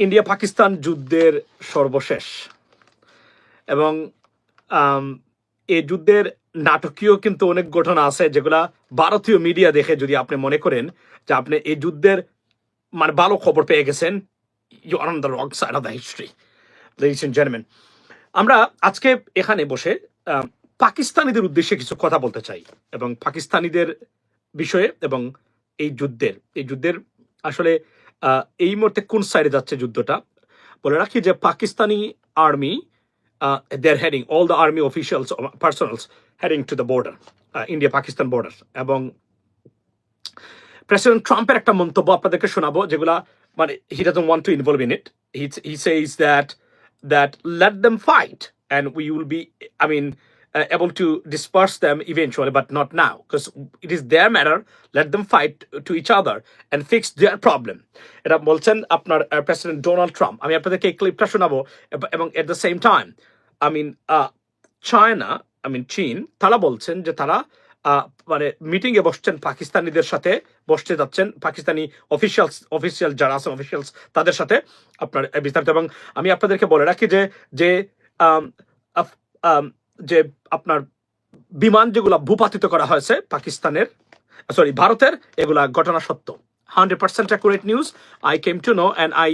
India Pakistan যুদ্ধের সর্বশেষ। এবং এই যুদ্ধের নাটকীয় কিন্তু অনেক ঘটনা আছে যেগুলা ভারতীয় মিডিয়া দেখে যদি আপনি মনে করেন যে আপনি এই যুদ্ধের মানে ভালো খবর পেয়ে গেছেন you are on the wrong side of the history ladies and gentleman আমরা আজকে এখানে বসে পাকিস্তানিদের উদ্দেশ্যে কিছু কথা বলতে চাই এবং পাকিস্তানিদের বিষয়ে এবং এই যুদ্ধের এই যুদ্ধের আসলে এই মুহূর্তে কোন সাইডে যাচ্ছে যুদ্ধটা? বলে রাখি যে Pakistani army their heading all the army officials personals heading to the border India Pakistan border এবং প্রেসিডেন্ট ট্রাম্পের একটা মন্তব্য আপনাদেরকে শোনাবো, যেগুলা মানে he doesn't want to involve in it he says that that let them fight and we will be I mean uh, able to disperse them eventually, but not now, because it is their matter. Let them fight to each other and fix their problem. এটা বলছেন আপনার president Donald Trump আমি আপনাদেরকে এই ক্লিপটা শোনাবো এব- at the same time I mean China I mean চীন তারা বলছেন যে তারা আহ, মানে মিটিং এ বসছেন পাকিস্তানিদের সাথে বসতে যাচ্ছেন পাকিস্তানি অফিসিয়ালস অফিসিয়াল যারা আছেন অফিসিয়ালস তাদের সাথে আপনার আহ, বিস্তারিত এবং আমি আপনাদেরকে বলে রাখি যে যে আফ- আম, যে আপনার বিমান যেগুলো ভূপাতিত করা হয়েছে পাকিস্তানের সরি ভারতের, এগুলা ঘটনা সত্য। Hundred percent accurate news I came to know and I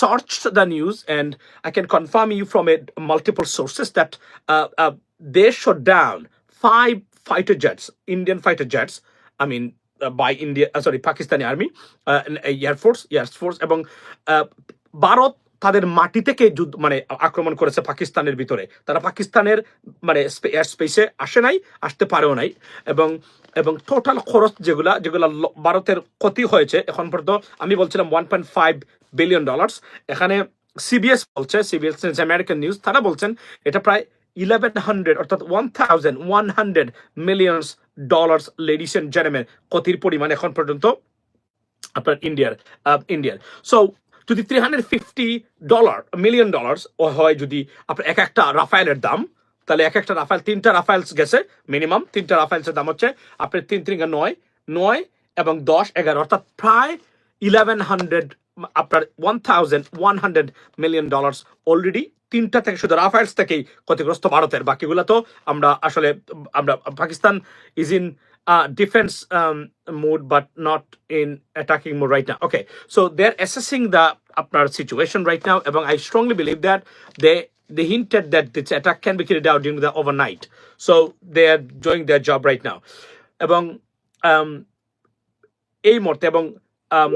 search the news and I can confirm you from a multiple sources that they shot down five fighter jets Indian fighter jets I mean by India sorry Pakistani army air force air force এবং ভারত তাদের মাটি থেকে যুদ্ধ মানে আক্রমণ করেছে পাকিস্তানের ভিতরে। তারা পাকিস্তানের মানে এয়ার স্পেসে আসে নাই, আসতে পারেও নাই। এবং এবং টোটাল খরচ যেগুলা যেগুলা ভারতের ক্ষতি হয়েছে, এখন পর্যন্ত আমি বলছিলাম one point five billion dollars এখানে সিবিএস বলছে সিবিএস আমেরিকান নিউজ তারা বলছেন এটা প্রায় ইলেভেন হান্ড্রেড অর্থাৎ one thousand one hundred millions dollars ladies and gentlemen ক্ষতির পরিমাণ এখন পর্যন্ত আপনার ইন্ডিয়ার ইন্ডিয়ার সো যদি three hundred fifty dollar million dollars হয় যদি আপনার এক একটা রাফায়েলের দাম, তাহলে এক একটা রাফায়েল, তিনটা রাফায়েলস গেছে মিনিমাম তিনটা রাফায়েলসের দাম হচ্ছে আপনার তিন তিনটা নয় নয় এবং দশ, এগারো, অর্থাৎ প্রায় ইলেভেন হান্ড্রেড আপনার one thousand one hundred million dollars already তিনটা থেকে শুধু রাফায়েলস থেকেই ক্ষতিগ্রস্ত ভারতের। বাকিগুলো তো আমরা আসলে, আমরা Pakistan is in uh, defense um, mode, but not in attacking mode right now. Okay, so they're assessing the আপনার situation right now, I strongly believe that they they hinted that this attack can be carried out during the overnight. So they are doing their job right now. এবং um, এই মুহূর্তে এবং um,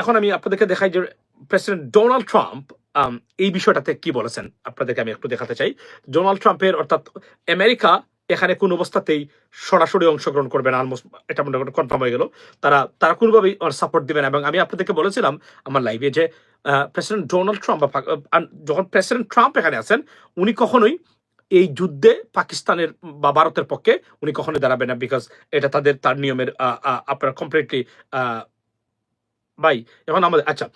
এখন আমি আপনাদেরকে দেখাই যে প্রেসিডেন্ট ডোনাল্ড ট্রাম্প um, এই বিষয়টাতে কি বলেছেন আপনাদেরকে আমি একটু দেখাতে চাই ডোনাল্ড ট্রাম্পের অর্থাৎ আমেরিকা এখানে কোন অবস্থাতেই সরাসরি অংশগ্রহণ করবে না এটা মোটামুটি কনফার্ম হয়ে গেল। তারা তারা কোনোভাবেই সাপোর্ট দিবে না। এবং আমি আপনাদেরকে বলেছিলাম আমার লাইভে যে প্রেসিডেন্ট ডোনাল্ড ট্রাম্প বা যখন প্রেসিডেন্ট ট্রাম্প এখানে আছেন, উনি কখনোই এই যুদ্ধে পাকিস্তানের বা ভারতের পক্ষে উনি কখনোই দাঁড়াবেন না বিকজ এটা তাদের, তার নিয়মের আপনার কমপ্লিটলি ভাই, এখন আমাদের আচ্ছা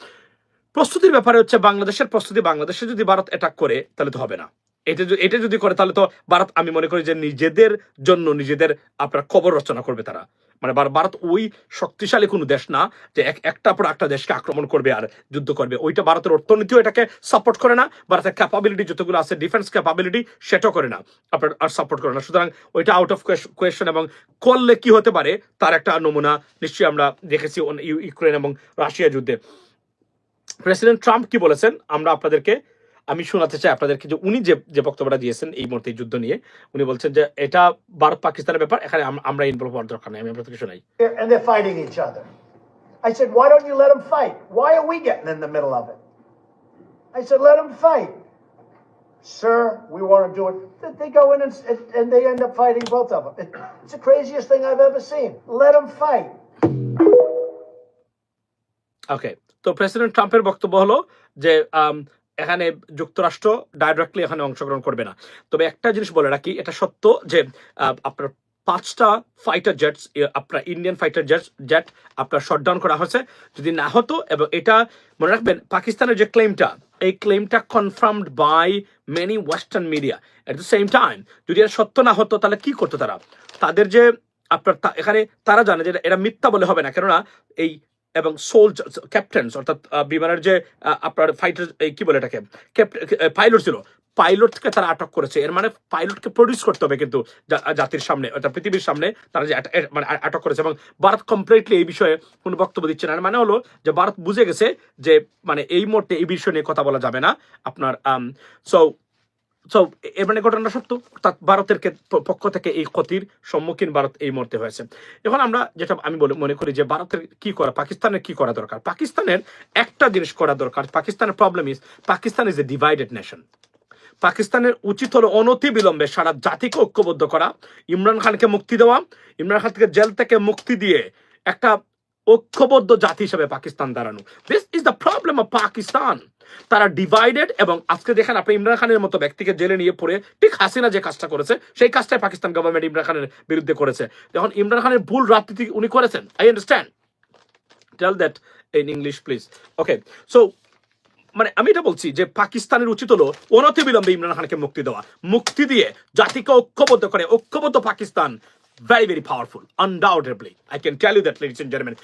প্রস্তুতির ব্যাপারে হচ্ছে বাংলাদেশের প্রস্তুতি, বাংলাদেশে যদি ভারত অ্যাটাক করে, তাহলে তো হবে না। এটা এটা যদি করে, তাহলে তো ভারত আমি মনে করি যে নিজেদের জন্য নিজেদের আপনার খবর রচনা করবে তারা। মানে ভারত ওই শক্তিশালী কোনো দেশ না যে এক একটা পর একটা দেশকে আক্রমণ করবে আর যুদ্ধ করবে। ওইটা ভারতের অর্থনীতিও এটাকে সাপোর্ট করে না ভারতের ক্যাপাবিলিটি যতগুলো আছে ডিফেন্স ক্যাপাবিলিটি সেটাও করে না, আপনার আর সাপোর্ট করে না। সুতরাং ওইটা আউট অফ কোয়েশন এবং করলে কি হতে পারে, তার একটা নমুনা নিশ্চয়ই আমরা দেখেছি ইউক্রেন এবং রাশিয়া যুদ্ধে। প্রেসিডেন্ট ট্রাম্প কি বলেছেন? আমরা আপনাদেরকে আমি শোনাতে চাই আপনাদেরকে যে উনি যে যে বক্তব্যটা দিয়েছেন এই মুহূর্তে যুদ্ধ নিয়ে উনি বলছেন যে এটা ভারত পাকিস্তানের ব্যাপার এখানে আমরা ইনভলভ হওয়ার দরকার নেই আমি আপনাদেরকে শোনাই and they're fighting each other. I said, why don't you let them fight? Why are we getting in the middle of it? I said, let them fight. Sir, we want to do it. They go in and, and- they end up fighting both of them. It's the craziest thing I've ever seen. Let them fight. ওকে তো president ট্রাম্পের বক্তব্য হলো যে এখানে যুক্তরাষ্ট্র directly এখানে অংশগ্রহণ করবে না। তবে একটা জিনিস বলে রাখি, এটা সত্য যে আপনার পাঁচটা ফাইটার জেটস আপনার ইন্ডিয়ান ফাইটার জেট জেট আপনার শটডাউন করা হয়েছে। যদি না হতো, এবং এটা মনে রাখবেন, পাকিস্তানের যে ক্লেমটা এই ক্লেমটা confirmed by many western media at the same time যদি এটা সত্য না হতো, তাহলে কি করতো তারা? তাদের যে, আপনার এখানে তারা জানে যে এটা মিথ্যা বলে হবে না। কেননা, এই এবং সোল ক্যাপ্টেন্স অর্থাৎ বিমানের যে আপনার ফাইটার কি বলে এটাকে? পাইলট ছিল। পাইলটকে তারা আটক করেছে। এর মানে পাইলটকে প্রডিউস করতে হবে কিন্তু জাতির সামনে, অর্থাৎ পৃথিবীর সামনে তারা যে মানে আটক করেছে। এবং ভারত কমপ্লিটলি এই বিষয়ে কোনো বক্তব্য দিচ্ছে না। মানে হলো যে ভারত বুঝে গেছে যে মানে এই মুহূর্তে এই বিষয় নিয়ে কথা বলা যাবে না। আপনার সো সো এর মানে ঘটনা সত্য। অর্থাৎ ভারতের পক্ষ থেকে এই ক্ষতির সম্মুখীন ভারত এই মুহূর্তে হয়েছে। এখন আমরা যেটা আমি বলে মনে করি যে ভারতের কি করা, পাকিস্তানের কি করা দরকার? পাকিস্তানের একটা জিনিস করা দরকার। পাকিস্তানের problem is Pakistan is a divided nation পাকিস্তানের উচিত হলো অনতি বিলম্বে সারা জাতিকে ঐক্যবদ্ধ করা, ইমরান খানকে মুক্তি দেওয়া, ইমরান খানকে জেল থেকে মুক্তি দিয়ে একটা ঐক্যবদ্ধ জাতি হিসেবে পাকিস্তান দাঁড়ানো। This is the problem of Pakistan তারা ডিভাইডেড এবং আজকে দেখেন আপনি ইমরান খানের মতো ব্যক্তিকে জেলে নিয়ে পড়ে, ঠিক হাসিনা যে কাজটা করেছে, সেই কাজটাই পাকিস্তান গভর্নমেন্ট ইমরান খানের বিরুদ্ধে করেছে। যখন ইমরান খানের ভুল রাজনীতি উনি করেছেন I understand tell that in English please okay so মানে আমি এটা বলছি যে পাকিস্তানের উচিত হলো অনতি বিলম্বে ইমরান খানকে মুক্তি দেওয়া। মুক্তি দিয়ে জাতিকে ঐক্যবদ্ধ করে, ঐক্যবদ্ধ Pakistan very very powerful undoubtedly I can tell you that ladies and gentleman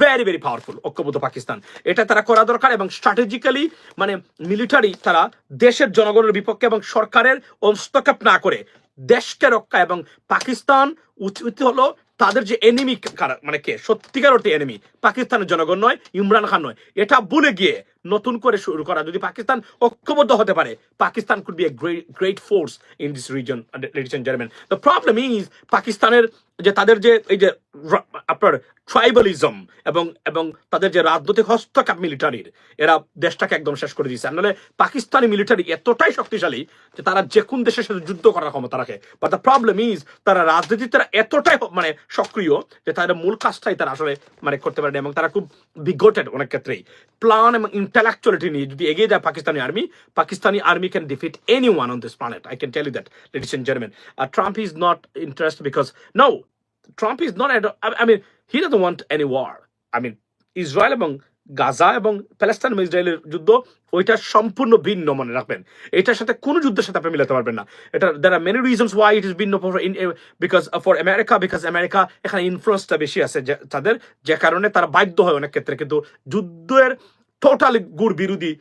very very powerful ঐক্যবদ্ধ পাকিস্তান। এটা তারা করা দরকার এবং স্ট্র্যাটেজিক্যালি মানে মিলিটারি তারা দেশের জনগণের বিপক্ষে এবং সরকারের হস্তক্ষেপ না করে দেশকে রক্ষা এবং পাকিস্তান উচিত হলো তাদের যে এনিমি মানে কে? সত্যিকার অর্থে এনিমি পাকিস্তানের জনগণ নয়, ইমরান খান নয়। এটা ভুলে গিয়ে নতুন করে শুরু করা। যদি পাকিস্তান ঐক্যবদ্ধ হতে পারে, Pakistan could be a great force in this reason ladies and gentleman the problem is পাকিস্তানের যে তাদের যে এই যে আপনার ট্রাইবালিজম এবং এবং তাদের যে রাজনৈতিক হস্তক্ষেপ মিলিটারির এরা দেশটাকে একদম শেষ করে দিয়েছে। নাহলে পাকিস্তানি মিলিটারি এতটাই শক্তিশালী যে তারা যে কোন দেশের সাথে যুদ্ধ করার ক্ষমতা রাখে। বাট দ্য প্রবলেম ইজ তারা রাজনীতিতে তারা এতটাই মানে সক্রিয় যে তাদের মূল কাজটাই তারা আসলে মানে করতে পারে না এবং তারা খুব বিগটেড অনেক ক্ষেত্রেই। প্ল্যান এবং নিয়ে যদি এগিয়ে যায় Pakistani army Pakistani army can defeat any one on this planet I can tell you that ladies and gentleman Trump is not interest because no not, at- I I mean, he doesn't want any war. I mean, Israel এবং Gaza এবং Palestine এবং ইসরায়েলের যুদ্ধ ওইটা সম্পূর্ণ ভিন্ন মনে রাখবেন। এটার সাথে কোনো যুদ্ধের সাথে আপনি মিলাতে পারবেন না। এটা there are many reasons why it is ভিন্ন because for America because America এখানে ইনফ্লুয়েন্সটা বেশি আছে যে- তাদের যে কারণে তারা বাধ্য হয় অনেক ক্ষেত্রে। কিন্তু যুদ্ধের টোটালি গুড় বিরোধী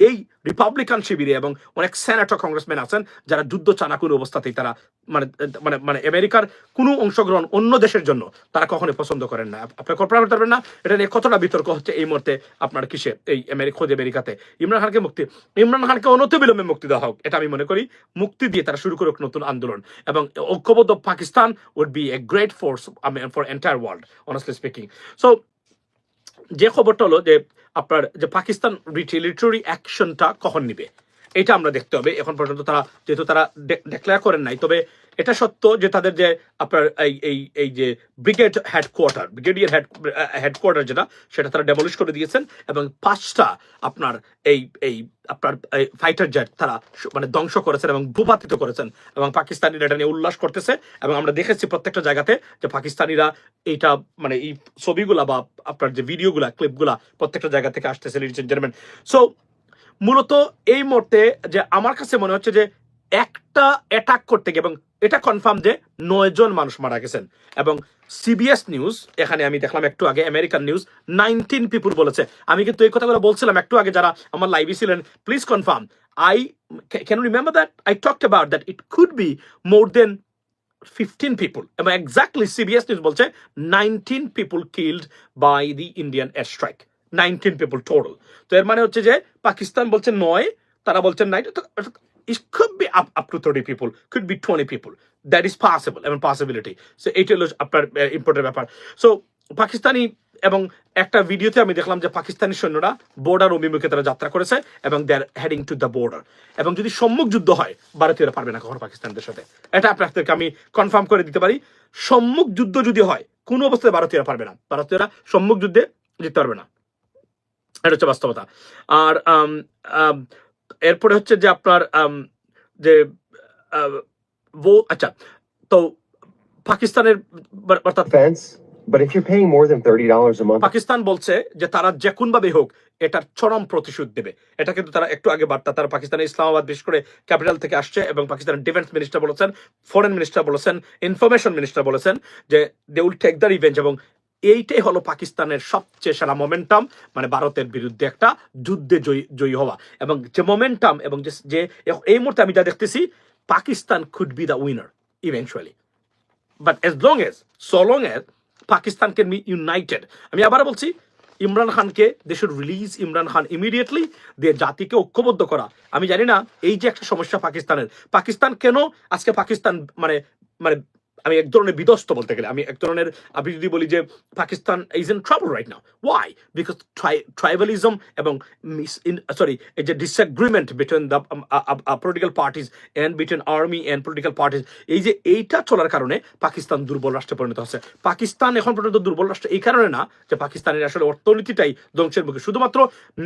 এই রিপাবলিকান শিবিরে এবং অনেক সেনেটর কংগ্রেসম্যান আছেন যারা যুদ্ধ চানা কোনো অবস্থাতেই তারা মানে মানে মানে আমেরিকার কোনো অংশগ্রহণ অন্য দেশের জন্য তারা কখনোই পছন্দ করেন না আপনি কল্পনা করতে পারবেন না এটা নিয়ে কতটা বিতর্ক হচ্ছে এই মুহূর্তে আপনার কিসে এই খোঁজ আমেরিকাতে ইমরান খানকে মুক্তি ইমরান খানকে অনতিবিলম্বে মুক্তি দেওয়া হোক এটা আমি মনে করি মুক্তি দিয়ে তারা শুরু করুক নতুন আন্দোলন এবং ঐক্যবদ্ধ Pakistan would be a great force for entire world honestly speaking so যে খবরটা হলো যে আপনার যে পাকিস্তান রিটেলিটরি অ্যাকশনটা কখন নিবে? এটা আমরা দেখতে হবে। এখন পর্যন্ত তারা, যেহেতু তারা ডিক্লেয়ার করেন নাই, তবে এটা সত্য যে তাদের যে আপনার এই এই এই যে brigade headquarter, brigadier head headquarter যেটা, সেটা তারা ডেমলিশ করে দিয়েছেন এবং পাঁচটা আপনার এই এই আপনার ফাইটার জেট তারা মানে ধ্বংস করেছেন এবং ভূপাতিত করেছেন এবং পাকিস্তানিরা এটা নিয়ে উল্লাস করতেছে এবং আমরা দেখেছি প্রত্যেকটা জায়গাতে যে পাকিস্তানিরা এইটা মানে এই ছবিগুলা বা আপনার যে ভিডিওগুলা ক্লিপগুলা প্রত্যেকটা জায়গা থেকে আসতেছে লিডিস জেন্টলম্যান সো মূলত এই মুহূর্তে যে আমার কাছে মনে হচ্ছে যে একটা অ্যাটাক করতে গিয়ে এবং এটা কনফার্ম যে নয় জন মানুষ মারা গেছেন। এবং সিবিএস নিউজ এখানে আমি দেখলাম একটু আগে আমেরিকান নিউজ নাইনটিন পিপুল বলেছে। আমি কিন্তু এই কথাগুলো বলছিলাম একটু আগে যারা আমার লাইভে ছিলেন please confirm I can remember that I talked about that it could be more than 15 people এবং এক্স্যাক্টলি সিবিএস নিউজ বলছে 19 people killed by the Indian strike 19 people total তো এর মানে হচ্ছে যে পাকিস্তান বলছে নয়, তারা বলছেন নাই it could be up, up to 30 people could be 20 people. That is possible এবং possibility. So এইটা হলো আপনার ইম্পর্টেন্ট ব্যাপার. সো পাকিস্তানি এবং একটা ভিডিওতে আমি দেখলাম যে পাকিস্তানি সৈন্যরা বর্ডার অভিমুখে তারা যাত্রা করেছে এবং they are heading to the border এবং যদি সম্মুখ যুদ্ধ হয় ভারতীয়রা পারবে না কখনো পাকিস্তানদের সাথে। এটা আপনাদেরকে আমি কনফার্ম করে দিতে পারি। সম্মুখ যুদ্ধ যদি হয় কোনো অবস্থায় ভারতীয়রা পারবে না। ভারতীয়রা সম্মুখ যুদ্ধে জিততে পারবে না। এটা হচ্ছে বাস্তবতা। আর এরপরে হচ্ছে যে আপনার যে আচ্ছা তো পাকিস্তানের অর্থাৎ but if you're paying more than thirty dollars a month, Pakistan বলছে যে তারা যে কোনভাবে হোক এটার চরম প্রতিশোধ দেবে। এটা কিন্তু তারা একটু আগে বার্তা তারা পাকিস্তানের ইসলামাবাদ বিশেষ করে ক্যাপিটাল থেকে আসছে এবং পাকিস্তানের ডিফেন্স মিনিস্টার বলেছেন ফরেন মিনিস্টার বলেছেন ইনফরমেশন মিনিস্টার বলেছেন যে they will take the revenge এবং এইটাই হলো পাকিস্তানের সবচেয়ে সেরা মোমেন্টাম মানে ভারতের বিরুদ্ধে একটা যুদ্ধে জয়ী জয়ী হওয়া। এবং যে মোমেন্টাম এবং যে- এই মুহূর্তে আমি যা দেখতেছি, Pakistan could be the winner eventually but as long as so long as Pakistan can be united আমি আবার বলছি, ইমরান খানকে they should release Imran Khan immediately দিয়ে জাতিকে ঐক্যবদ্ধ করা। আমি জানি না, এই যে একটা সমস্যা পাকিস্তানের, পাকিস্তান কেন আজকে পাকিস্তান মানে মানে আমি এক ধরনের বিধ্বস্ত বলতে গেলে। আমি এক ধরনের, আমি যদি বলি যে Pakistan is in trouble right now why because tribalism এবং সরি এই যে disagreement between the political parties and between army and political parties এই যে এইটা চলার কারণে পাকিস্তান দুর্বল রাষ্ট্রে পরিণত হচ্ছে। পাকিস্তান এখন পর্যন্ত দুর্বল রাষ্ট্র এই কারণে না যে পাকিস্তানের আসলে অর্থনীতিটাই ধ্বংসের মুখে। শুধুমাত্র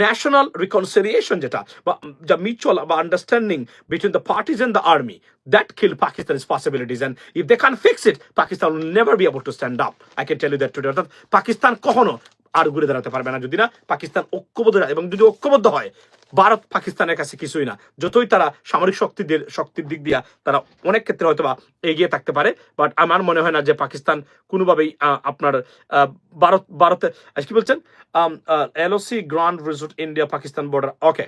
ন্যাশনাল রিকনসিলিয়েশন যেটা বা যা মিউচুয়াল বা understanding between the parties and the army that kill Pakistan's possibilities. And if they can't fix it, Pakistan will never be able to stand up. I can tell you that today. অর্থাৎ পাকিস্তান কখনো আর ঘুরে দাঁড়াতে পারবে না যদি না পাকিস্তান ঐক্যবদ্ধ এবং যদি ঐক্যবদ্ধ হয় ভারত পাকিস্তানের কাছে কিছুই না যতই তারা সামরিক শক্তি দিয়ে শক্তির দিক দিয়া তারা অনেক ক্ষেত্রে হয়তো বা এগিয়ে থাকতে পারে বাট আমার মনে হয় না যে পাকিস্তান কোনোভাবেই আপনার ভারত ভারতে কি বলছেন LOC grand resort India Pakistan border okay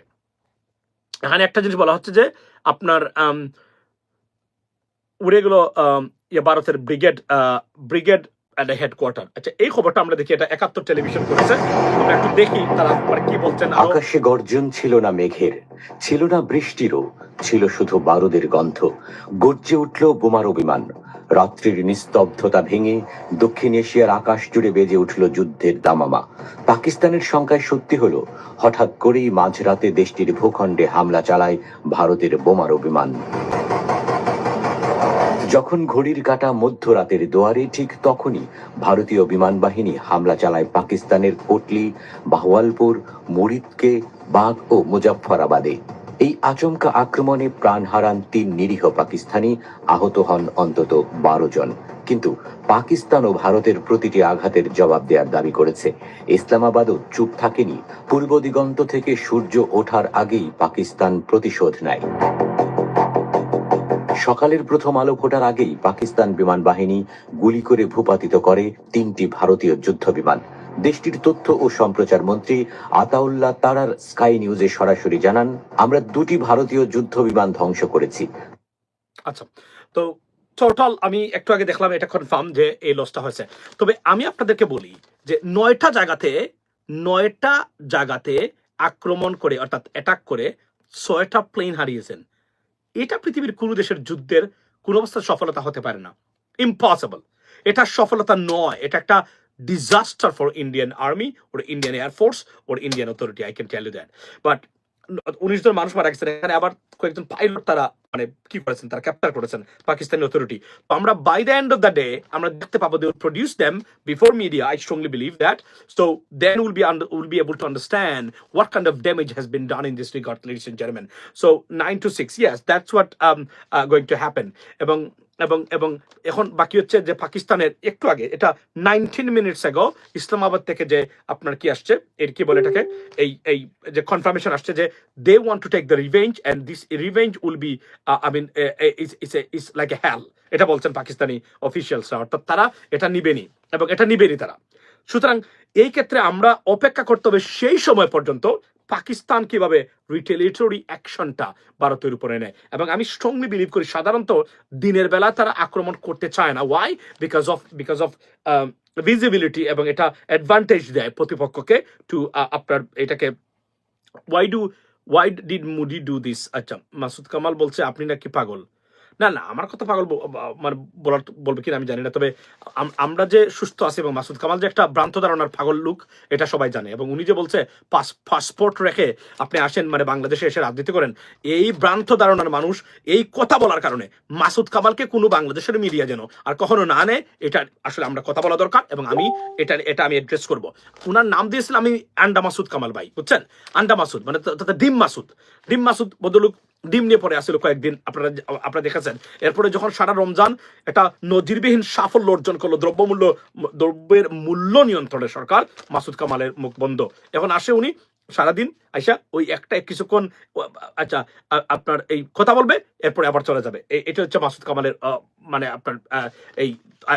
এখানে একটা জিনিস বলা হচ্ছে যে আপনার উড়ে গেল ইয়ে ভারতের ব্রিগেড ব্রিগেড অ্যান্ড হেডকোয়ার্টার আচ্ছা এই খবরটা আমরা দেখি, এটা একাত্তর টেলিভিশন করেছে। আমরা একটু দেখি তারা মানে কি বলছেন আকাশে গর্জন ছিল না মেঘের, ছিল না বৃষ্টিরও, ছিল শুধু বারুদের গন্ধ। গর্জে উঠল বোমারো বিমান রাত্রির নিস্তব্ধতা ভেঙে দক্ষিণ এশিয়ার আকাশ জুড়ে বেজে উঠল যুদ্ধের দামামা। পাকিস্তানের সংখ্যায় সত্যি হলো, হঠাৎ করেই মাঝরাতে দেশটির ভূখণ্ডে হামলা চালায় ভারতের বোমারো বিমান যখন ঘড়ির কাঁটা মধ্যরাতের দোয়ারে, ঠিক তখনই ভারতীয় বিমান বাহিনী হামলা চালায় পাকিস্তানের কোটলি, বাহওয়ালপুর, মুরিদকে, বাঘ ও মুজাফফরাবাদে। এই আচমকা আক্রমণে প্রাণ হারান তিন নিরীহ পাকিস্তানি, আহত হন অন্তত বারো জন। কিন্তু পাকিস্তান ও ভারতের প্রতিটি আঘাতের জবাব দেওয়ার দাবি করেছে। ইসলামাবাদও চুপ থাকেনি। পূর্ব দিগন্ত থেকে সূর্য ওঠার আগেই পাকিস্তান প্রতিশোধ নেয়। সকালের প্রথম আলো ফোটার আগেই পাকিস্তান বিমান বাহিনী গুলি করে ভূপাতিত করে তিনটি ভারতীয় যুদ্ধ বিমান দেশটির তথ্য ও সম্প্রচার মন্ত্রী আতাউল্লাহ তারার স্কাই নিউজে সরাসরি জানান, আমরা দুটি ভারতীয় যুদ্ধ বিমান ধ্বংস করেছি। আচ্ছা তো টোটাল আমি একটু আগে দেখলাম, এটা কনফার্ম যে এই লসটা হয়েছে। তবে আমি আপনাদেরকে বলি যে নয়টা জায়গাতে নয়টা জায়গাতে আক্রমণ করে, অর্থাৎ অ্যাটাক করে ছয়টা প্লেন হারিয়েছেন। এটা পৃথিবীর কোনো দেশের যুদ্ধের কোনো অবস্থায় সফলতা হতে পারে না। ইম্পসিবল এটা সফলতা নয়। এটা একটা disaster for Indian army or Indian air force or Indian authority I can tell you that but উনিশ জন মানুষ মারা গেছেন। এখানে আবার কয়েকজন পাইলট তারা মানে কি করেছেন তারা? ক্যাপচার করেছেন পাকিস্তানি অথরিটি তো আমরা by the end of the day আমরা দেখতে পাবো they will produce them before media I strongly believe that so then will be will be able to understand what kind of damage has been done in this regard ladies and gentleman so nine two six yes that's what going to happen এবং এবং এবং এখন বাকি হচ্ছে যে পাকিস্তানের একটু আগে, এটা নাইনটিন মিনিটস এগো ইসলামাবাদ থেকে যে আপনার কি আসছে, এর কি বলে এটাকে? এই এই যে কনফার্মেশন আসছে যে they want to take the revenge and this revenge will be I mean is like a hell এটা বলছেন পাকিস্তানি অফিসিয়ালসরা অর্থাৎ তারা এটা নিবেনি এবং এটা নিবেনি তারা। সুতরাং এই ক্ষেত্রে আমরা অপেক্ষা করতে হবে সেই সময় পর্যন্ত পাকিস্তান কীভাবে রিটেলিটরি অ্যাকশনটা ভারতের উপরে নেয়। এবং আমি স্ট্রংলি বিলিভ করি সাধারণত দিনের বেলা তারা আক্রমণ করতে চায় না। Why because of because of visibility এবং এটা অ্যাডভান্টেজ দেয় প্রতিপক্ষকে টু আপনার এটাকে। Why do why did Modi do this আচ্ছা মাসুদ কামাল বলছে আপনি নাকি পাগল? না না, আমার কথা পাগল মানে বলার বলবে কিনা আমি জানি না, তবে আমরা যে সুস্থ আছি এবং মাসুদ কামাল যে একটা ভ্রান্ত ধারণার পাগল লুক, এটা সবাই জানে। এবং উনি যে বলছে, পাস, পাসপোর্ট রেখে আপনি আসেন মানে বাংলাদেশে এসে রাজনীতি করেন, এই ভ্রান্ত ধারণার মানুষ এই কথা বলার কারণে মাসুদ কামালকে কোনো বাংলাদেশের মিডিয়া যেন আর কখনো না নেয় এটা আসলে আমরা কথা বলা দরকার এবং আমি এটা এটা আমি অ্যাড্রেস করব। উনার নাম দিয়েছিলাম আমি আন্ডা মাসুদ কামাল ভাই, বুঝছেন? আন্ডা মাসুদ মানে তাতে ডিম মাসুদ। ডিম মাসুদ বদলুক ডিম নিয়ে পরে আসছিল কয়েকদিন, আপনারা আপনারা দেখেছেন। এরপরে যখন সারা রমজান একটা নজিরবিহীন সাফল্য অর্জন করল, দ্রব্যমূল্য দ্রব্যের মূল্য নিয়ন্ত্রণের সরকার, মাসুদ কামালের মুখ বন্ধ। এখন আসে উনি সারাদিন, আইসা ওই একটা কিছুক্ষণ আচ্ছা আপনার এই কথা বলবে, এরপরে আবার চলে যাবে। এটা হচ্ছে মাসুদ কামালের মানে আপনার এই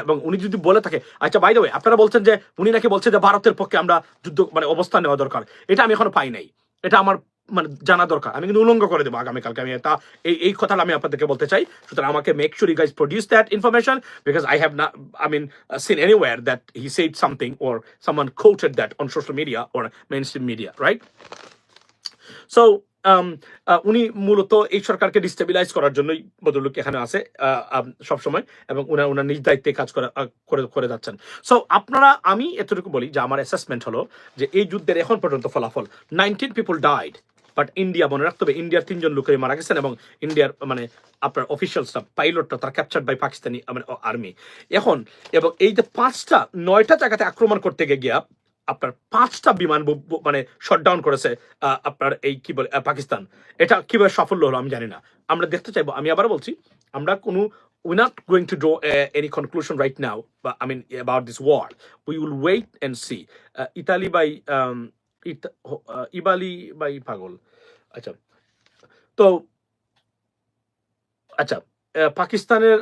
এবং উনি যদি বলে থাকে আচ্ছা বাইরে আপনারা বলছেন যে, উনি নাকি বলছে যে, ভারতের পক্ষে আমরা যুদ্ধ মানে অবস্থান নেওয়া দরকার। এটা আমি এখনও পাই নাই। এটা আমার মানে জানা দরকার। আমি কিন্তু উলঙ্গ করে দেবো আগামীকালকে। আমি এটা এই এই কথাটা আমি আপনাদেরকে বলতে চাই। সুতরাং আমাকে make sure you guys produce that information because I have না I mean seen anywhere that he said something or someone quoted that on social media or main stream media right so উনি মূলত এই সরকারকে destabilise করার জন্যই ভদ্রলোক এখানে আছে সব সময় এবং উনার উনার নিজ দায়িত্বে কাজ করে করে যাচ্ছেন। সো আপনারা আমি এতটুকু বলি যে আমার অ্যাসেসমেন্ট হলো যে এই যুদ্ধের এখন পর্যন্ত ফলাফল nineteen people died but India মনে রাখতে হবে ইন্ডিয়ার তিনজন লোকের মারা গেছেন এবং ইন্ডিয়ার মানে আপনার অফিসিয়ালসটা পাইলটটা তারা ক্যাপচার্ড বাই পাকিস্তানি মানে আর্মি এখন এবং এই যে পাঁচটা নয়টা জায়গাতে আক্রমণ করতে গিয়ে আপনার পাঁচটা বিমান মানে শটডাউন করেছে আপনার এই কি বলে পাকিস্তান। এটা কীভাবে সাফল্য হলো আমি জানি না। আমরা দেখতে চাইব আমি আবার বলছি আমরা কোনো we're not going to draw uh, any conclusion right now but i mean about this war. We will wait and see. uh, italy by um ইবালি বাই পাগল। আচ্ছা। তো আচ্ছা পাকিস্তানের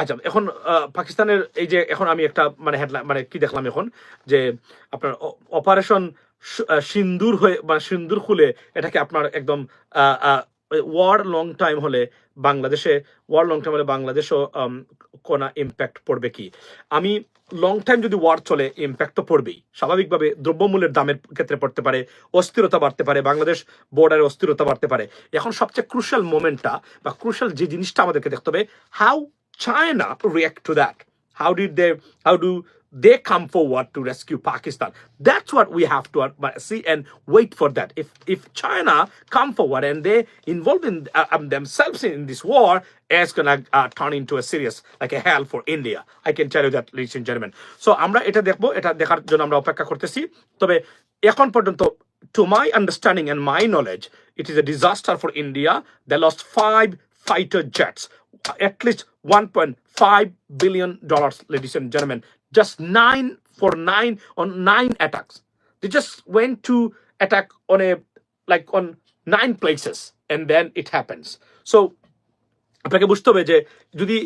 আচ্ছা এখন পাকিস্তানের এই যে এখন আমি একটা মানে হেডলাইন মানে কি দেখলাম এখন? যে আপনার অপারেশন সিন্দুর হয়ে, বা সিন্দুর খুলে এটাকে আপনার একদম ওয়ার লং টাইম হলে বাংলাদেশে, ওয়ার লং টাইম হলে বাংলাদেশও কোনা ইম্প্যাক্ট পড়বে কি? আমি লং টাইম যদি ওয়ার চলে ইম্প্যাক্ট তো পড়বেই। স্বাভাবিকভাবে দ্রব্যমূল্যের দামের ক্ষেত্রে পড়তে পারে, অস্থিরতা বাড়তে পারে, বাংলাদেশ বর্ডারে অস্থিরতা বাড়তে পারে। এখন সবচেয়ে ক্রুশাল মোমেন্টটা বা ক্রুশাল যে জিনিসটা আমাদেরকে দেখতে হবে how China react to that how did they how do they come forward to rescue pakistan that's what we have to uh, see and wait for that if if china come forward and they involve in uh, um, themselves in this war it's gonna uh, turn into a serious like a hell for india i can tell you that ladies and gentlemen so আমরা এটা দেখবো এটা দেখার জন্য আমরা অপেক্ষা করতেছি তবে এখন পর্যন্ত to my understanding and my knowledge it is a disaster for india they lost five fighter jets at least 1.5 billion dollars, ladies and gentlemen. Just nine for nine on nine attacks. They just went to attack on a like on nine places, and then it happens. So আপনাকে বুঝতে হবে যে যদি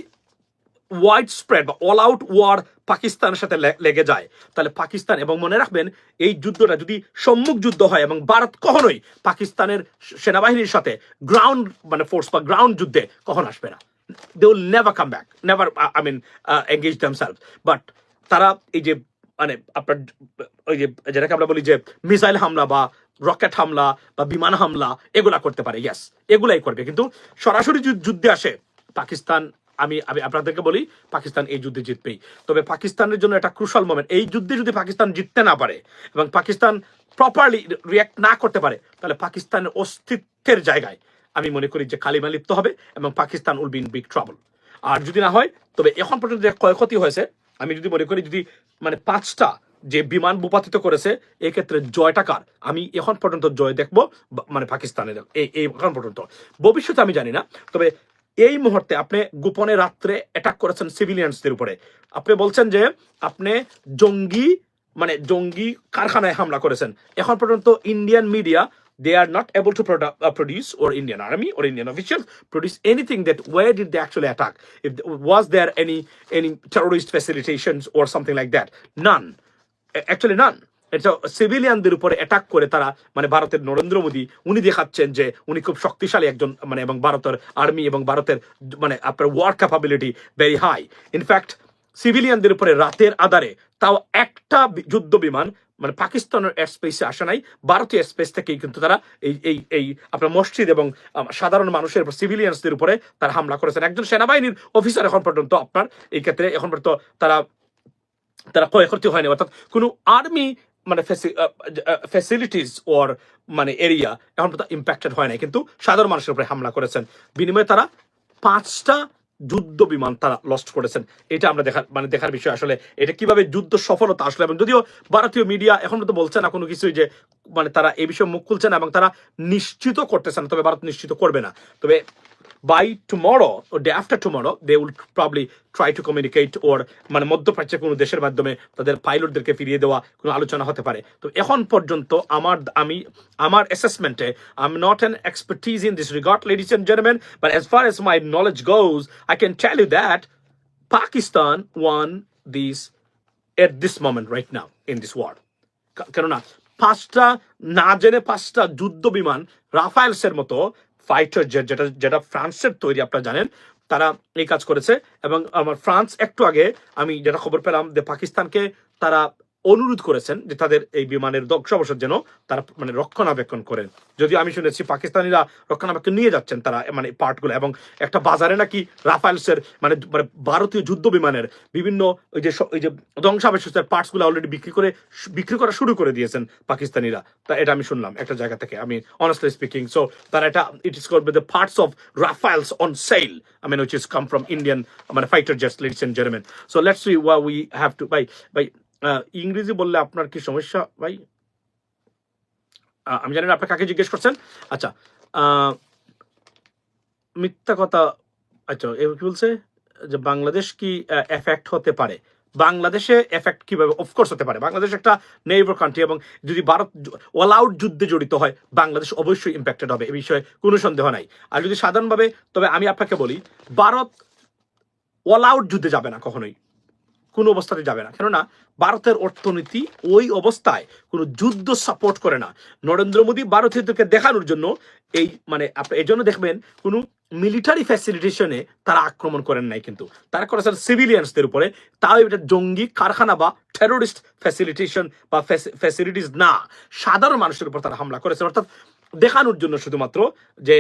wide spread বা all out war পাকিস্তানের সাথে লেগে যায় তাহলে পাকিস্তান এবং মনে রাখবেন এই যুদ্ধটা যদি সম্মুখ যুদ্ধ হয় এবং ভারত কখনোই পাকিস্তানের সেনাবাহিনীর সাথে গ্রাউন্ড মানে ফোর্স বা গ্রাউন্ড যুদ্ধে কখন আসবে না they will never come back never I mean engage themselves but তারা এই যে মানে আপনার, ওই যে, যেটাকে আমরা বলি যে, মিসাইল হামলা বা রকেট হামলা বা বিমান হামলা, এগুলা করতে পারে ইয়েস এগুলাই করবে। কিন্তু সরাসরি যদি যুদ্ধে আসে, পাকিস্তান, আমি আমি আপনাদেরকে বলি, পাকিস্তান এই যুদ্ধে জিতবেই। তবে পাকিস্তানের জন্য একটা ক্রুশাল মোমেন্ট এই যুদ্ধে যদি পাকিস্তান জিততে না পারে এবং পাকিস্তান প্রপারলি রিয়াক্ট না করতে পারে, তাহলে পাকিস্তানের অস্তিত্বের জায়গায় আমি মনে করি যে কালিমা লিপ্ত হবে এবং Pakistan will be big trouble. আর যদি না হয়, তবে এখন পর্যন্ত যে ক্ষয়ক্ষতি হয়েছে, আমি যদি মনে করি যদি মানে পাঁচটা যে বিমান ভূপাতিত করেছে, এক্ষেত্রে জয়টা কার? আমি এখন পর্যন্ত জয় দেখব মানে পাকিস্তানের, এই এই এখন পর্যন্ত। ভবিষ্যতে আমি জানি না, তবে এই মুহূর্তে আপনি গোপনে রাত্রে অ্যাটাক করেছেন সিভিলিয়ানসদের উপরে। আপনি বলছেন যে আপনি জঙ্গি মানে জঙ্গি কারখানায় হামলা করেছেন। এখন পর্যন্ত Indian media they are not able to produ- uh, produce or indian army or indian officials produce anything that where did they actually attack if was there any any terrorist facilitations or something like that none actually none এটা সিভিলিয়ানদের উপরে attack করে তারা মানে ভারতের নরেন্দ্র মোদী উনি দেখাচ্ছেন যে উনি খুব শক্তিশালী একজন মানে এবং ভারতের আর্মি এবং ভারতের মানে আপনার war capability very high in fact সিভিলিয়ানদের উপরে রাতের আধারে তাও একটা যুদ্ধ বিমান মানে পাকিস্তানের স্পেসে আসে নাই, ভারতীয় স্পেস থেকেই কিন্তু তারা এই এই এই আপনার মসজিদ এবং সাধারণ মানুষের সিভিলিয়ানসদের উপরে তারা হামলা করেছেন। একজন সেনাবাহিনীর অফিসার এখন পর্যন্ত আপনার এই ক্ষেত্রে এখন পর্যন্ত তারা তারা ক্ষয়ক্ষতি হয়নি। অর্থাৎ কোনো আর্মি মানে ফ্যাসিলিটিস ওর মানে এরিয়া এখন পর্যন্ত ইম্প্যাক্টেড হয় নাই। কিন্তু সাধারণ মানুষের উপরে হামলা করেছেন। বিনিময়ে তারা পাঁচটা যুদ্ধ বিমান তারা লস্ট করেছেন। এটা আমরা দেখার মানে দেখার বিষয় আসলে। এটা কীভাবে যুদ্ধ সফলতা আসলে এবং যদিও ভারতীয় মিডিয়া এখন তো বলছে না কোনো কিছুই যে মানে তারা এই বিষয়ে মুখ খুলছে না এবং তারা নিশ্চিত করতেছে না, তবে ভারত নিশ্চিত করবে না। তবে by tomorrow O day after tomorrow they will probably try to communicate or মানে মধ্যপ্রাচ্যের কোনো দেশের মাধ্যমে তাদের পাইলটদেরকে ফিরিয়ে দেওয়া কোনো আলোচনা হতে পারে। তো এখন পর্যন্ত আমার, আমি, আমার অ্যাসেসমেন্টে I am not an expertise in this regard ladies and gentleman but as far as my knowledge goes I can tell you that Pakistan won this at this moment right now in this war কেননা, পাঁচটা, না জেনে পাঁচটা যুদ্ধ বিমান রাফায়েলসের মতো fighter jet যেটা যেটা ফ্রান্সের তৈরি, আপনারা জানেন, তারা এই কাজ করেছে। এবং আমার ফ্রান্স, একটু আগে আমি যেটা খবর পেলাম যে পাকিস্তানকে তারা অনুরোধ করেছেন যে তাদের এই বিমানের ধ্বংসাবশেষ যেন তারা মানে রক্ষণাবেক্ষণ করেন যদিও আমি শুনেছি পাকিস্তানিরা রক্ষণাবেক্ষণ নিয়ে যাচ্ছেন তারা মানে পার্টগুলো এবং একটা বাজারে নাকি রাফায়েলসের মানে মানে ভারতীয় যুদ্ধ বিমানের বিভিন্ন ওই যে ওই যে ধ্বংসাবশেষের পার্টসগুলো অলরেডি বিক্রি করে বিক্রি করা শুরু করে দিয়েছেন পাকিস্তানিরা তা এটা আমি শুনলাম একটা জায়গা থেকে আমি অনেস্টলি স্পিকিং সো তারা এটা it is called the parts of Rafales on sale I mean, which is come from Indian, মানে fighter jets ladies and gentlemen. So let's see ওয়া we have to by ah, ইংরেজি বললে আপনার কি সমস্যা, ভাই? আমি জানি না, আপনি কাকে জিজ্ঞেস করছেন? আচ্ছা মিথ্যা কথা আচ্ছা এ কি বলছে? যে বাংলাদেশ কি এফেক্ট হতে পারে? বাংলাদেশে এফেক্ট কীভাবে? অফকোর্স হতে পারে। বাংলাদেশ একটা নেইবার কান্ট্রি এবং যদি ভারত অল আউট যুদ্ধে জড়িত হয়, বাংলাদেশ অবশ্যই ইম্প্যাক্টেড হবে, এ বিষয়ে কোনো সন্দেহ নাই। আর যদি সাধারণভাবে, তবে আমি আপনাকে বলি, ভারত অল আউট যুদ্ধে যাবে না কখনোই। কোনো অবস্থাতে যাবে না। কেননা ভারতের অর্থনীতি ওই অবস্থায় কোনো যুদ্ধ সাপোর্ট করে না। নরেন্দ্র মোদী ভারতীয়দেরকে দেখানোর জন্য এই মানে আপনি এই জন্য দেখবেন কোনো মিলিটারি ফ্যাসিলিটেশনে তারা আক্রমণ করেন নাই কিন্তু। তারা করেছেন সিভিলিয়ানসদের উপরে। তাও এটা জঙ্গি, কারখানা বা টেরোরিস্ট ফ্যাসিলিটেশন বা ফ্যাসিলিটিস না। সাধারণ মানুষের উপর তারা হামলা করেছেন। অর্থাৎ দেখানোর জন্য শুধুমাত্র যে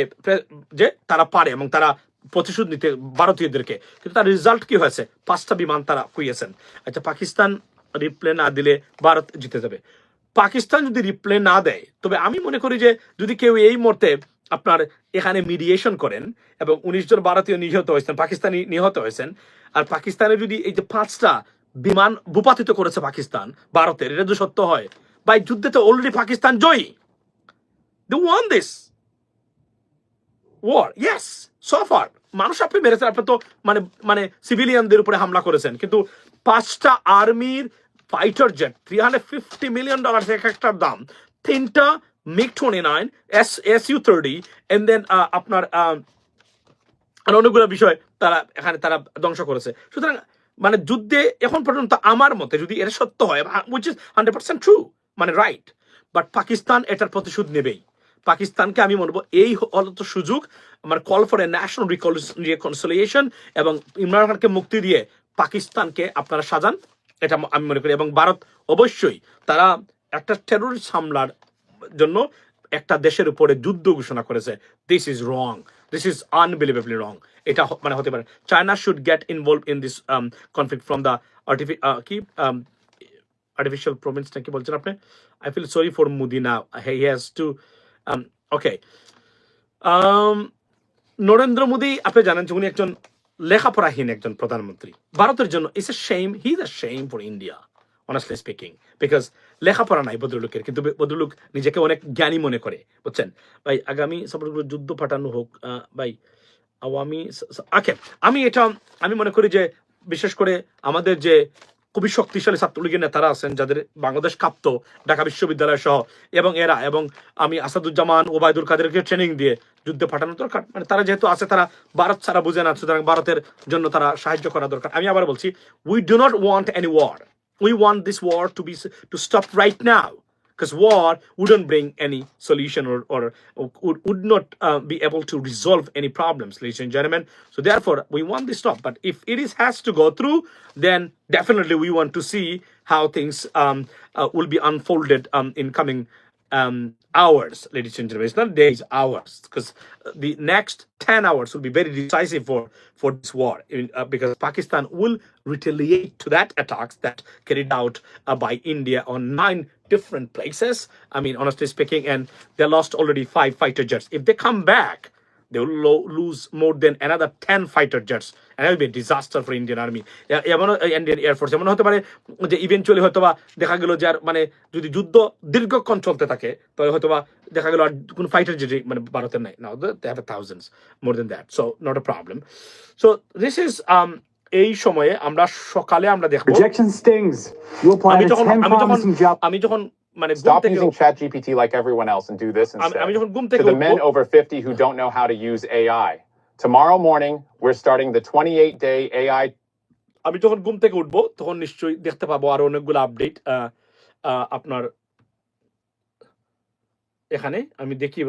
যে তারা পারে এবং তারা প্রতিশোধ নিতে ভারতীয়দেরকে। কিন্তু তার রেজাল্ট কি হয়েছে? পাঁচটা বিমান তারা কুইয়েছেন আচ্ছা পাকিস্তান রিপ্লে না দিলে ভারত জিতে যাবে। পাকিস্তান যদি রিপ্লে না দেয়, তবে আমি মনে করি যে যদি কেউ এই মুহূর্তে আপনার এখানে মিডিয়েশন করেন এবং উনিশ জন ভারতীয় নিহত হয়েছেন, পাকিস্তানি নিহত হয়েছেন, আর পাকিস্তানে যদি এই যে পাঁচটা বিমান ভূপাতিত করেছে পাকিস্তান, ভারতের, এটা যদি সত্য হয় বা এই যুদ্ধে তো already Pakistan Joyee. They won this war yes suffer মানুষ আপনি মেরেছেন, আপনি তো মানে মানে সিভিলিয়ানদের উপরে হামলা করেছেন, কিন্তু পাঁচটা আর্মির fighter jet three hundred fifty million dollar এক একটার দাম, তিনটা MiG twenty nine S S U thirty and then আপনার আর অনেকগুলো বিষয় তারা এখানে তারা ধ্বংস করেছে। সুতরাং মানে যুদ্ধে এখন পর্যন্ত আমার মতে যদি এটা সত্য হয় which is hundred percent true মানে রাইট বাট পাকিস্তান এটার প্রতিশোধ নেবেই। পাকিস্তানকে আমি মনে এই হলো তো সুযোগ, আমার call for a national reconciliation এবং ইমরান খানকে মুক্তি দিয়ে পাকিস্তানকে আপনারা সাজান, এটা আমি মনে করি। এবং ভারত অবশ্যই তারা একটা টেরোরিস্ট হামলার জন্য একটা দেশের উপরে যুদ্ধ ঘোষণা করেছে। This is wrong this is unbelievably wrong এটা মানে হতে পারে। China should get involve in this conflict from the artificial কি আর্টিফিশিয়াল প্রভিন্সটা কি বলছেন আপনি? I feel sorry for Madina he has to okay Um, Narendra Modi আপনি জানেন যে উনি একজন লেখাপড়াহীন একজন প্রধানমন্ত্রী। ভারতের জন্য it's a shame he is a shame for India honestly speaking because লেখাপড়া নাই ভদ্রলোকের কিন্তু ভদ্রলোক নিজেকে অনেক জ্ঞানী মনে করে বুঝছেন? ভাই আগামী সফরগুলো যুদ্ধ পাঠানো হোক ভাই আওয়ামী ওকে আমি এটা আমি মনে করি যে বিশেষ করে আমাদের যে খুবই শক্তিশালী ছাত্রলীগের নেতারা আছেন যাদের বাংলাদেশ কাপ্ত ঢাকা বিশ্ববিদ্যালয় সহ। এবং এরা, এবং আমি আসাদুজ্জামান, ওবায়দুল কাদেরকে ট্রেনিং দিয়ে যুদ্ধে পাঠানো দরকার। মানে তারা যেহেতু আছে, তারা ভারত ছাড়া বুঝে না, সুতরাং ভারতের জন্য তারা সাহায্য করা দরকার। আমি আবার বলছি we do not want any war we want this war to be to stop right now. Because war wouldn't bring any solution or, or would, would not uh, be able to resolve any problems ladies and gentlemen. So therefore we want this stop. But if it is has to go through then definitely we want to see how things um, uh, will be unfolded um, in coming um, hours, ladies and gentlemen. It's not days, hours, because the next 10 hours will be very decisive for, for this war. In, uh, because Pakistan will retaliate to that attacks that carried out uh, by India on nine different places. I mean, honestly speaking, and they lost already five fighter jets. If they come back, they will lo- lose more than another 10 fighter jets and it will be a disaster for Indian army এ- এমন Indian air force এমন হতে পারে যে eventually হয়তো বা দেখা গেল যে আর মানে যদি যুদ্ধ দীর্ঘক্ষণ চলতে থাকে তাহলে হয়তো বা দেখা গেল আর কোনো ফাইটার জেট মানে ভারতের নাই now they have thousands more than that so not a problem so this is এই সময়ে আমরা সকালে আমরা দেখব Rejection stings. You'll আমি যখন আমি যখন আমি যখন মানে Stop using ChatGPT like everyone else and do this instead. আমি যখন ঘুম থেকে the men over 50 who don't know how to use AI, tomorrow morning we're starting the 28 day AI আমি যখন ঘুম থেকে উঠবো তখন নিশ্চয়ই দেখতে পাবো আরও অনেকগুলো আপডেট আপনার এখানে আমি দেখি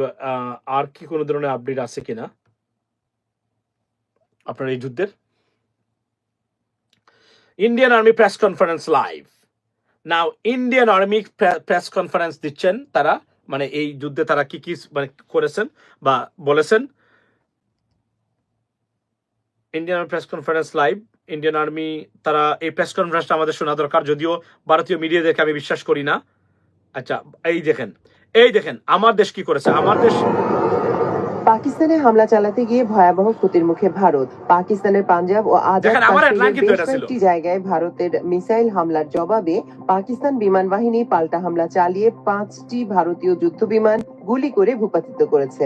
আর কি কোনো ধরনের আপডেট আছে কিনা আপনার এই যুদ্ধের Indian army press conference live now Indian army press conference দিচ্ছেন তারা মানে এই যুদ্ধে তারা কি কি মানে করেছেন বা বলেছেন? Indian army press conference live Indian army তারা এই প্রেস কনফারেন্সটা আমাদের শোনা দরকার, যদিও ভারতীয় মিডিয়াদেরকে আমি বিশ্বাস করি না। আচ্ছা এই দেখেন এই দেখেন, আমার দেশ কি করেছে? আমার দেশ পাকিস্তানে হামলা চালাতে গিয়ে ভয়াবহ ক্ষতির মুখে ভারত পাকিস্তানের পাঞ্জাব ও আজাদ কাশ্মীরের বেশ কয়েকটি জায়গায় ভারতের মিসাইল হামলার জবাবে পাকিস্তান বিমান বাহিনী পাল্টা হামলা চালিয়ে পাঁচটি ভারতীয় যুদ্ধ বিমান গুলি করে ভূপাতিত করেছে.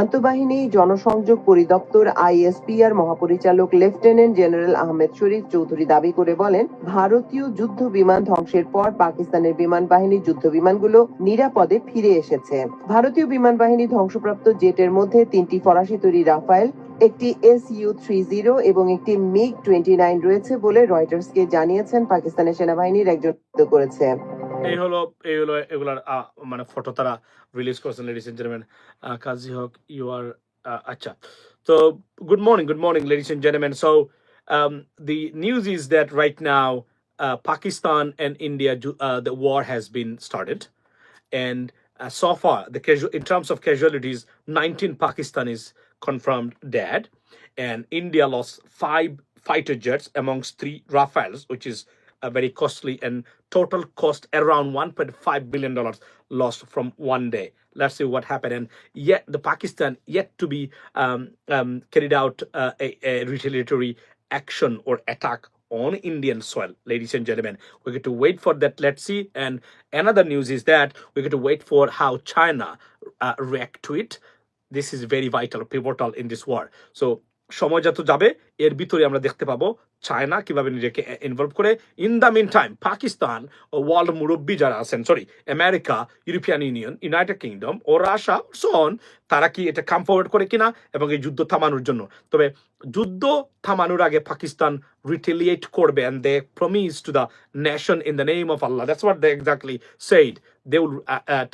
আন্তঃবাহিনী জনসংযোগ পরিদপ্তর আইএসপিআর মহাপরিচালক লেফটেন্যান্ট জেনারেল আহমেদ শরীফ চৌধুরী দাবি করে বলেন, ভারতীয় যুদ্ধ বিমান ধ্বংসের পর পাকিস্তানের বিমান বাহিনীর যুদ্ধ বিমানগুলো নিরাপদে ফিরে এসেছে। ভারতীয় বিমান বাহিনী ধ্বংসপ্রাপ্ত জেটের মধ্যে তিনটি ফরাসি তৈরি রাফায়েল, একটি এস ইউ থ্রি জিরো এবং একটি মিগ টোয়েন্টি নাইন রয়েছে বলে রয়টার্সকে জানিয়েছেন পাকিস্তানের সেনাবাহিনীর একজন করেছে। এই হলো এই হলো এগুলার আহ, মানে ফটো তারা রিলিজ করেছেন ladies and gentleman Kazi Haque you are আচ্ছা তো good morning good morning ladies and gentleman so the news is that right now uh, Pakistan and India ju- uh, the war has been started and uh, so far the casual in terms of casualties 19 Pakistanis confirmed dead and India lost five fighter jets amongst three Rafales which is uh, very costly and total cost around 1.5 billion dollars lost from one day. Let's see what happened. And yet the pakistan yet to be um, um, carried out uh, a, a retaliatory action or attack on indian soil. Ladies and gentlemen we get to wait for that. Let's see. And another news is that we get to wait for how china uh, react to it. This is very vital pivotal in this war. So সময় যত যাবে। এর ভিতরে আমরা দেখতে পাবো China কীভাবে নিজেকে ইনভলভ করে। In the mean time Pakistan O world মুরব্বী যারা আছেন sorry America European Union United Kingdom ও রাশিয়া সন তারা কি এটা কাম ফরওয়ার্ড করে কিনা এবং এই যুদ্ধ থামানোর জন্য। তবে যুদ্ধ থামানোর আগে পাকিস্তান রিটেলিয়েট করবে and they promise to the nation in the name of Allah. That's what they exactly said. They will uh,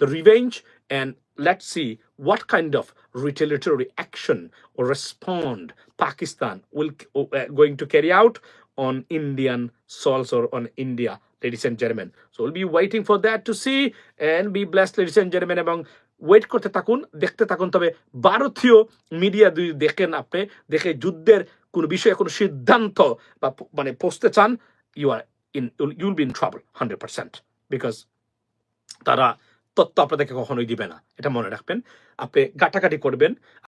the revenge and let's see what kind of retaliatory action or respond Pakistan will uh, going to carry out on Indian soils or on India, ladies and gentlemen. So we'll be waiting for that to see and be blessed, ladies and gentlemen. এবং wait করতে থাকুন দেখতে থাকুন তবে ভারতীয় media যদি দেখেন আপনি দেখে যুদ্ধের কোনো বিষয়ে কোনো সিদ্ধান্ত বা মানে পৌঁছতে চান you are in you'll be in trouble hundred percent because তারা তথ্য আপনাদেরকে কখনোই দিবে না। এটা মনে রাখবেন। আপনি গাটাকাটি করবেন।